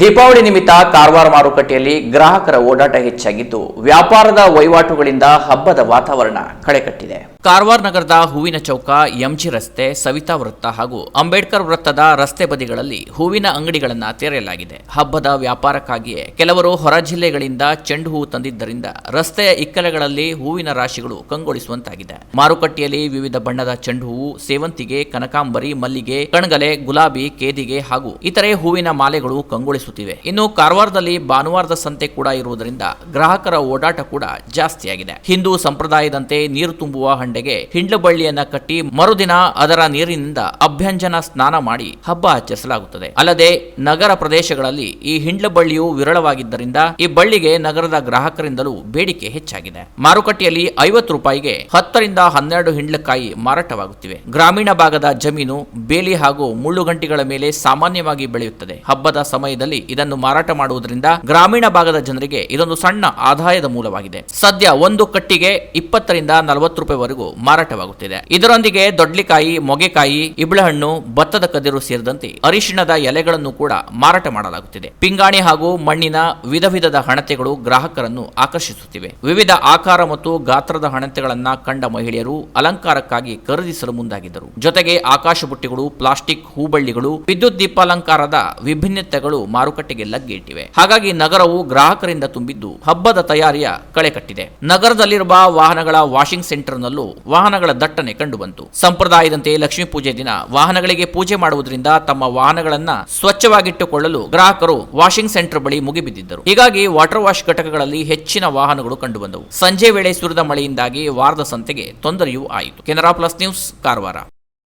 ದೀಪಾವಳಿ ನಿಮಿತ್ತ ಕಾರವಾರ ಮಾರುಕಟ್ಟೆಯಲ್ಲಿ ಗ್ರಾಹಕರ ಓಡಾಟ ಹೆಚ್ಚಾಗಿದ್ದು ವ್ಯಾಪಾರದ ವಹಿವಾಟುಗಳಿಂದ ಹಬ್ಬದ ವಾತಾವರಣ ಕಳೆಕಟ್ಟಿದೆ. ಕಾರವಾರ ನಗರದ ಹೂವಿನ ಚೌಕ, ಎಂಜಿ ರಸ್ತೆ, ಸವಿತಾ ವೃತ್ತ ಹಾಗೂ ಅಂಬೇಡ್ಕರ್ ವೃತ್ತದ ರಸ್ತೆ ಬದಿಗಳಲ್ಲಿ ಹೂವಿನ ಅಂಗಡಿಗಳನ್ನು ತೆರೆಯಲಾಗಿದೆ. ಹಬ್ಬದ ವ್ಯಾಪಾರಕ್ಕಾಗಿಯೇ ಕೆಲವರು ಹೊರ ಜಿಲ್ಲೆಗಳಿಂದ ಚೆಂಡು ಹೂವು ತಂದಿದ್ದರಿಂದ ರಸ್ತೆಯ ಇಕ್ಕಲೆಗಳಲ್ಲಿ ಹೂವಿನ ರಾಶಿಗಳು ಕಂಗೊಳಿಸುವಂತಾಗಿದೆ. ಮಾರುಕಟ್ಟೆಯಲ್ಲಿ ವಿವಿಧ ಬಣ್ಣದ ಚೆಂಡು ಹೂವು, ಸೇವಂತಿಗೆ, ಕನಕಾಂಬರಿ, ಮಲ್ಲಿಗೆ, ಕಣಗಲೆ, ಗುಲಾಬಿ, ಕೇದಿಗೆ ಹಾಗೂ ಇತರೆ ಹೂವಿನ ಮಾಲೆಗಳು ಕಂಗೊಳಿಸುತ್ತಿವೆ. ಇನ್ನು ಕಾರವಾರದಲ್ಲಿ ಭಾನುವಾರದ ಸಂತೆ ಕೂಡ ಇರುವುದರಿಂದ ಗ್ರಾಹಕರ ಓಡಾಟ ಕೂಡ ಜಾಸ್ತಿಯಾಗಿದೆ. ಹಿಂದೂ ಸಂಪ್ರದಾಯದಂತೆ ನೀರು ತುಂಬುವ ಹಂಡೆಗೆ ಹಿಂಡ್ಲಬಳ್ಳಿಯನ್ನ ಕಟ್ಟಿ ಮರುದಿನ ಅದರ ನೀರಿನಿಂದ ಅಭ್ಯಂಜನ ಸ್ನಾನ ಮಾಡಿ ಹಬ್ಬ ಆಚರಿಸಲಾಗುತ್ತದೆ. ಅಲ್ಲದೆ ನಗರ ಪ್ರದೇಶಗಳಲ್ಲಿ ಈ ಹಿಂಡ್ಲಬಳ್ಳಿಯು ವಿರಳವಾಗಿದ್ದರಿಂದ ಈ ಬಳ್ಳಿಗೆ ನಗರದ ಗ್ರಾಹಕರಿಂದಲೂ ಬೇಡಿಕೆ ಹೆಚ್ಚಾಗಿದೆ. ಮಾರುಕಟ್ಟೆಯಲ್ಲಿ ಐವತ್ತು ರೂಪಾಯಿಗೆ ಹತ್ತರಿಂದ ಹನ್ನೆರಡು ಹಿಂಡ್ಲಕಾಯಿ ಮಾರಾಟವಾಗುತ್ತಿವೆ. ಗ್ರಾಮೀಣ ಭಾಗದ ಜಮೀನು ಬೇಲಿ ಹಾಗೂ ಮುಳ್ಳುಗಂಟಿಗಳ ಮೇಲೆ ಸಾಮಾನ್ಯವಾಗಿ ಬೆಳೆಯುತ್ತದೆ. ಹಬ್ಬದ ಸಮಯದಲ್ಲಿ ಇದನ್ನು ಮಾರಾಟ ಮಾಡುವುದರಿಂದ ಗ್ರಾಮೀಣ ಭಾಗದ ಜನರಿಗೆ ಇದೊಂದು ಸಣ್ಣ ಆದಾಯದ ಮೂಲವಾಗಿದೆ. ಸದ್ಯ ಒಂದು ಕಟ್ಟಿಗೆ ಇಪ್ಪತ್ತರಿಂದ ನಲವತ್ತು ರೂಪಾಯಿವರೆಗೂ ಮಾರಾಟವಾಗುತ್ತಿದೆ. ಇದರೊಂದಿಗೆ ದೊಡ್ಲಿಕಾಯಿ, ಮೊಗೆಕಾಯಿ, ಇಬ್ಳಹಣ್ಣು, ಭತ್ತದ ಕದಿರು ಸೇರಿದಂತೆ ಅರಿಶಿಣದ ಎಲೆಗಳನ್ನು ಕೂಡ ಮಾರಾಟ ಮಾಡಲಾಗುತ್ತಿದೆ. ಪಿಂಗಾಣಿ ಹಾಗೂ ಮಣ್ಣಿನ ವಿಧ ವಿಧದ ಹಣತೆಗಳು ಗ್ರಾಹಕರನ್ನು ಆಕರ್ಷಿಸುತ್ತಿವೆ. ವಿವಿಧ ಆಕಾರ ಮತ್ತು ಗಾತ್ರದ ಹಣತೆಗಳನ್ನ ಕಂಡ ಮಹಿಳೆಯರು ಅಲಂಕಾರಕ್ಕಾಗಿ ಖರೀದಿಸಲು ಮುಂದಾಗಿದ್ದರು. ಜೊತೆಗೆ ಆಕಾಶ ಬುಟ್ಟಿಗಳು ಪ್ಲಾಸ್ಟಿಕ್ ಹೂಬಳ್ಳಿಗಳು, ವಿದ್ಯುತ್ ದೀಪಾಲಂಕಾರದ ವಿಭಿನ್ನತೆಗಳು ಮಾರುಕಟ್ಟೆಗೆ ಲಗ್ಗೆಯಿಟ್ಟಿವೆ ಹಾಗಾಗಿ ನಗರವು ಗ್ರಾಹಕರಿಂದ ತುಂಬಿದ್ದು ಹಬ್ಬದ ತಯಾರಿಯ ಕಳೆ ಕಟ್ಟಿದೆ. ನಗರದಲ್ಲಿರುವ ವಾಹನಗಳ ವಾಷಿಂಗ್ ಸೆಂಟರ್ನಲ್ಲೂ ವಾಹನಗಳ ದಟ್ಟಣೆ ಕಂಡುಬಂತು. ಸಂಪ್ರದಾಯದಂತೆ ಲಕ್ಷ್ಮೀ ಪೂಜೆ ದಿನ ವಾಹನಗಳಿಗೆ ಪೂಜೆ ಮಾಡುವುದರಿಂದ ತಮ್ಮ ವಾಹನಗಳನ್ನ ಸ್ವಚ್ಛವಾಗಿಟ್ಟುಕೊಳ್ಳಲು ಗ್ರಾಹಕರು ವಾಷಿಂಗ್ ಸೆಂಟರ್ ಬಳಿ ಮುಗಿಬಿದ್ದಿದ್ದರು. ಹೀಗಾಗಿ ವಾಟರ್ ವಾಶ್ ಘಟಕಗಳಲ್ಲಿ ಹೆಚ್ಚಿನ ವಾಹನಗಳು ಕಂಡುಬಂದವು. ಸಂಜೆ ವೇಳೆ ಸುರಿದ ಮಳೆಯಿಂದಾಗಿ ವಾರದ ಸಂತೆಗೆ ತೊಂದರೆಯೂ ಆಯಿತು. Canara plus news, Karwar.